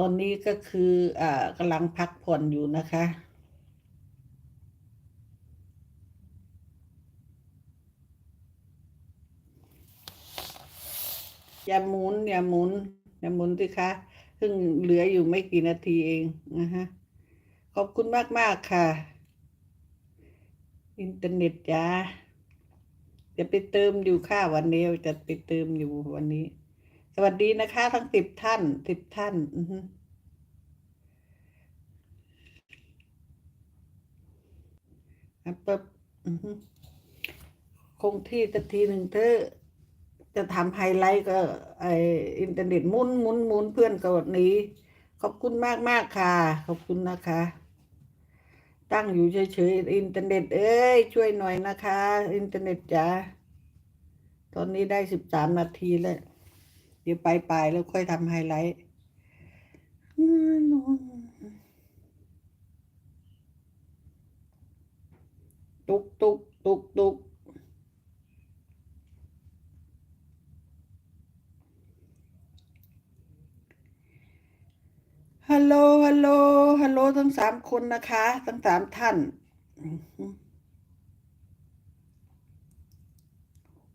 ตอนนี้ก็คืออ่ากำลังพักผ่อนอยู่นะคะ อย่าหมุนอย่าหมุนอย่าหมุนสิคะเพิ่งเหลืออยู่ไม่กี่นาทีเองนะฮะขอบคุณมากมากค่ะ อินเทอร์เน็ตจ้าจะไปเติมอยู่ค่ะวันนี้จะไปเติมอยู่วันนี้ วัสดีนะคะ ทั้งสิบท่านสิบท่าน อือฮึปึ๊บอือฮึคงที่สักทีหนึ่งเธอ จะทำไฮไลท์ก็ ไออินเทอร์เน็ตมุนมุนมุนเพื่อนก็หนี้ ขอบคุณมากมากค่ะ ขอบคุณนะคะ ตั้งอยู่เฉยๆอินเทอร์เน็ต เอ้ย ช่วยหน่อยนะคะ อินเทอร์เน็ตจ๋าตอนนี้ได้สิบสามนาทีแล้ว ดี๋ยวไปลายๆแล้วค่อยทำไฮไลท์ตุกตุกตุกตุกฮัลโหล ฮัลโหล ฮัลโหล ทั้งสามคนนะคะ ทั้งสามท่าน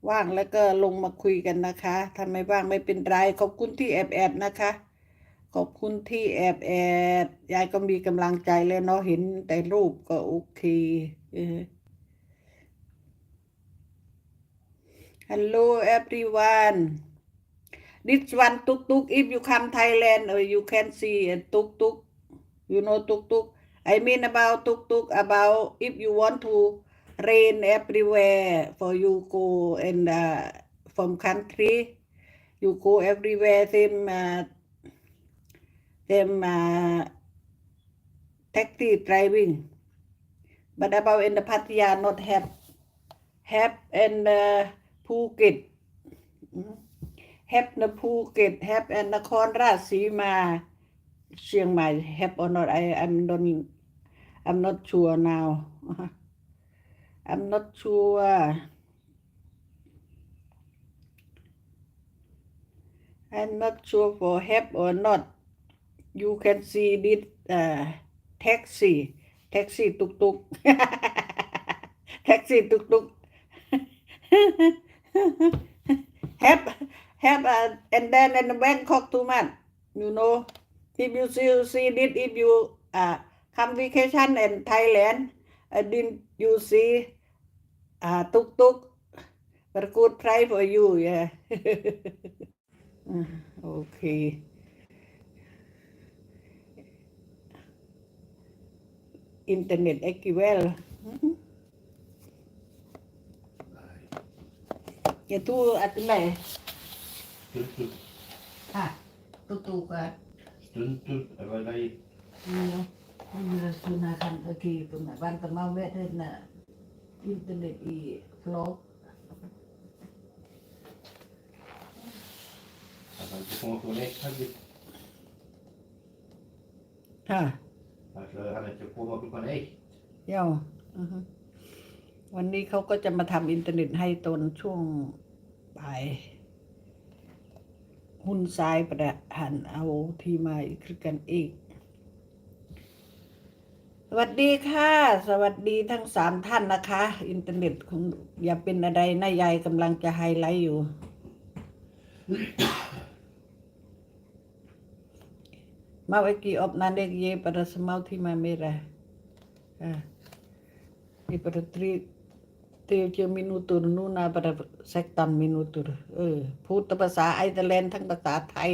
ว่างแล้วก็ลงมาคุยกันนะคะถ้าไม่ว่างไม่เป็นไร ขอบคุณที่แอบแอบนะคะ ขอบคุณที่แอบแอบยายก็มีกำลังใจแล้วเนาะเห็นแต่รูปก็โอเคเออ Hello everyone this one tuk tuk if you come Thailand or you can see a tuk tuk you know tuk tuk I mean about tuk tuk about if you want to rain everywhere for you go and uh, from country you go everywhere same uh, same uh, taxi driving but about in the Pattaya not have have and uh, Phuket have the Phuket have and นครราชสีมาเชียงใหม่ have or not I I'm not I'm not sure now I'm not sure I'm not sure for help or not. You can see this uh, taxi taxi tuk tuk. Taxi tuk tuk. Help, help, uh, and then in Bangkok too much you know. If you see see this if you uh, come vacation in Thailand uh, didn't you see uh, tuk tuk very good price for you yeah Uh, okay อินเทอร์เน็ตเอ็ก วันนี่เนาะมีรสุนาคันโอเคตรงไหนบ้านตะเมาเวทเห็นน่ะอินเทอร์เน็ตอีฟลอก Aber ich komme von echt, hat ich, ค่ะ also hat ich komme von echt. เย่าอือฮึวันนี้เขาก็จะมาทำอินเทอร์เน็ตให้ตอนช่วงบ่ายหุ้นซ้ายประหันเอาทีมาอีกคือกันอีก วัสดีค่ะ สวัสดีทั้งสามท่านนะคะ อินเทอร์เน็ตของอย่าเป็นอะไรนายายกำลังจะไฮไลท์อยู่ มาไว้กี่อบนันเด็กเย่ปรสมาที่มาไม่ไระอ่าอีประตรีเตียวเจมินูตุรนูนาประเซกตันมินูตุรเออพูดภาษาไอเดแลนทั้งภาษาไทย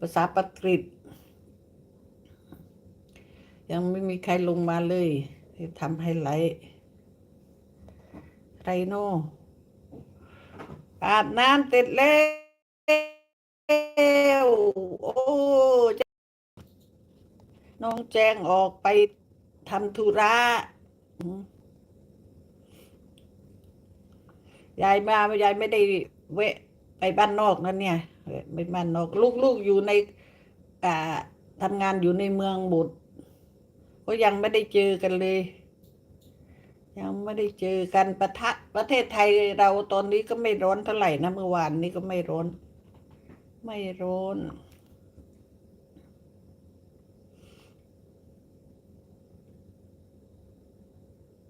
ภาษาปากฤษ ยังไม่มีใครลงมาเลยที่ทำให้ไลท์ไรโนอาบน้ำเสร็จแล้ว โอ้น้องแจ้งออกไปทำธุระยายมายายไม่ได้เวะไปบ้านนอกนั่นเนี่ยไปบ้านนอก ลูกๆอยู่ในอ่าทำงานอยู่ในเมืองบุตร ก็ยังไม่ได้เจอกันเลย ยังไม่ได้เจอกันประทะประเทศไทยเราตอนนี้ก็ไม่ร้อนเท่าไหร่นะเมื่อวานนี้ก็ไม่ร้อน ไม่ร้อน